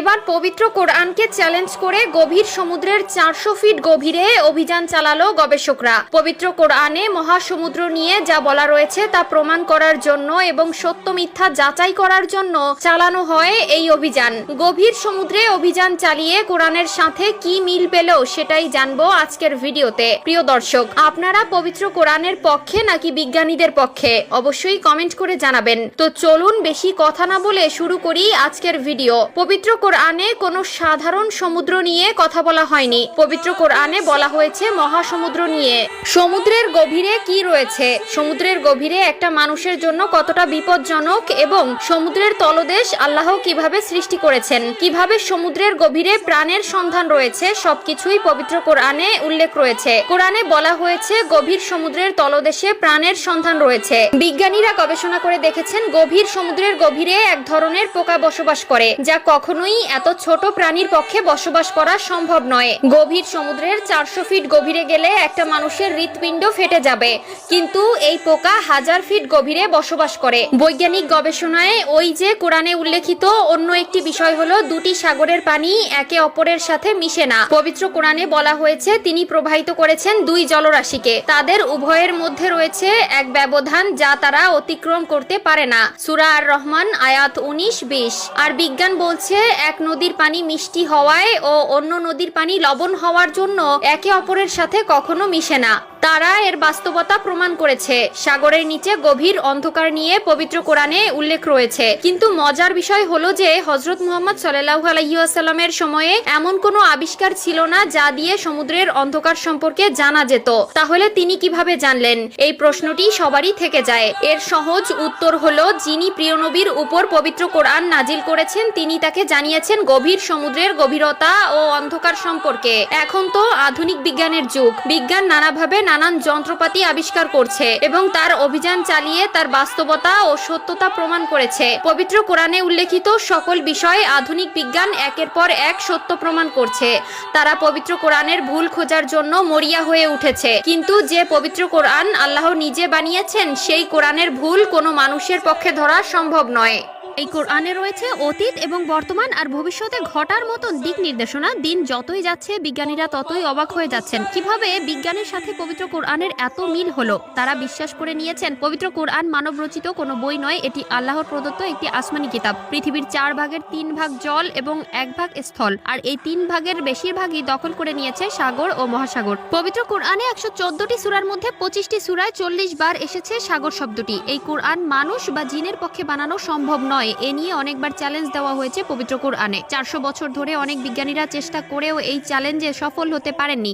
এবার পবিত্র কোরআনকে চ্যালেঞ্জ করে গভীর সমুদ্রের চারশো ফিট গভীরে অভিযান চালালো গবেষকরা। পবিত্র কোরআনে মহাসমুদ্র নিয়ে যা বলা রয়েছে তা প্রমাণ করার জন্য এবং সত্য মিথ্যা যাচাই করার জন্য চালানো হয় এই অভিযান। গভীর সমুদ্রে অভিযান চালিয়ে কোরআনের সাথে কি মিল পেল সেটাই জানব আজকের ভিডিওতে। প্রিয় দর্শক, আপনারা পবিত্র কোরআনের পক্ষে নাকি বিজ্ঞানীদের পক্ষে? অবশ্যই কমেন্ট করে জানাবেন। তো চলুন বেশি কথা না বলে শুরু করি আজকের ভিডিও। পবিত্র কোরআনে কোনো সাধারণ সমুদ্র নিয়ে কথা বলা হয়নি। পবিত্র কোরআনে বলা হয়েছে মহাসমুদ্র নিয়ে। সমুদ্রের গভীরে কি রয়েছে? সমুদ্রের গভীরে একটা মানুষের জন্য কতটা বিপজ্জনক এবং সমুদ্রের তলদেশ আল্লাহ কীভাবে সৃষ্টি করেছেন? কীভাবে সমুদ্রের গভীরে প্রাণের সন্ধান রয়েছে? সবকিছুই পবিত্র কোরআনে উল্লেখ রয়েছে। কোরআনে বলা হয়েছে, গভীর সমুদ্রের তলদেশে প্রাণের সন্ধান রয়েছে। বিজ্ঞানীরা গবেষণা করে দেখেছেন, গভীর সমুদ্রের গভীরে এক ধরনের পোকা বসবাস করে, যা কখনোই এত ছোট প্রাণীর পক্ষে বসবাস করা সম্ভব নয়। গভীর সমুদ্রের চারশো ফিট গভীরে গেলে একটা মানুষের হৃৎপিণ্ড ফেটে যাবে। কিন্তু এই পোকা হাজার ফিট গভীরে বসবাস করে। বৈজ্ঞানিক গবেষণায় ওই যে কোরআনে উল্লেখিত অন্য একটি বিষয় হলো, দুটি সাগরের পানি একে অপরের সাথে মিশে না। পবিত্র কোরআনে বলা হয়েছে, তিনি প্রবাহিত করেছেন দুই জলরাশিকে। তাদের উভয়ের মধ্যে রয়েছে এক ব্যবধান যা তারা অতিক্রম করতে পারে না। সুরা আর রহমান আয়াত উনিশ, বিশ। আর বিজ্ঞান বলছে এক নদীর পানি মিষ্টি হওয়ায় ও অন্য নদীর পানি লবণ হওয়ার জন্য একে অপরের সাথে কখনো মিশে না। তারা এর বাস্তবতা প্রমাণ করেছে। সাগরের নিচে গভীর অন্ধকার নিয়ে পবিত্র কোরআনে উল্লেখ রয়েছে। কিন্তু মজার বিষয় হলো যে হজরত মুহাম্মদ সাল্লাহ আলহিউসাল্লামের সময়ে এমন কোনো আবিষ্কার ছিল না যা দিয়ে সমুদ্রের অন্ধকার সম্পর্কে জানা যেত। তাহলে তিনি কীভাবে জানলেন? এই প্রশ্নটি সবারই থেকে যায়। এর সহজ উত্তর হলো, যিনি প্রিয় নবীর উপর পবিত্র কোরআন নাজিল করেছেন, তিনি তাকে জানিয়েছেন গভীর সমুদ্রের গভীরতা ও অন্ধকার সম্পর্কে। এখন তো আধুনিক বিজ্ঞানের যুগ। বিজ্ঞান নানাভাবে নানান যন্ত্রপাতি আবিষ্কার করছে এবং তার অভিযান চালিয়ে তার বাস্তবতা ও সত্যতা প্রমাণ করেছে। পবিত্র কোরআনে উল্লেখিত সকল বিষয়ে আধুনিক বিজ্ঞান একের পর এক সত্য প্রমাণ করছে। তারা পবিত্র কোরআনের ভুল খোঁজার জন্য মরিয়া হয়ে উঠেছে। কিন্তু যে পবিত্র কোরআন আল্লাহ নিজে বানিয়েছেন, সেই কোরআনের ভুল কোনো মানুষের পক্ষে ধরা সম্ভব নয়। এই কোরআনে রয়েছে অতীত এবং বর্তমান আর ভবিষ্যতে ঘটার মতন দিক নির্দেশনা। দিন যতই যাচ্ছে, বিজ্ঞানীরা ততই অবাক হয়ে যাচ্ছেন। কীভাবে বিজ্ঞানের সাথে পবিত্র কোরআনের এত মিল হলো? তারা বিশ্বাস করে নিয়েছেন, পবিত্র কোরআন মানব রচিত কোনো বই নয়, এটি আল্লাহর প্রদত্ত একটি আসমানি কিতাব। পৃথিবীর চার ভাগের তিন ভাগ জল এবং এক ভাগ স্থল। আর এই তিন ভাগের বেশিরভাগই দখল করে নিয়েছে সাগর ও মহাসাগর। পবিত্র কোরআনে একশো চোদ্দটি সুরার মধ্যে পঁচিশটি সুরায় চল্লিশ বার এসেছে সাগর শব্দটি। এই কোরআন মানুষ বা জিনের পক্ষে বানানো সম্ভব নয় এ নিয়ে অনেকবার চ্যালেঞ্জ দেওয়া হয়েছে পবিত্র কোরআনে। চারশো বছর ধরে অনেক বিজ্ঞানীরা চেষ্টা করেও এই চ্যালেঞ্জে সফল হতে পারেননি।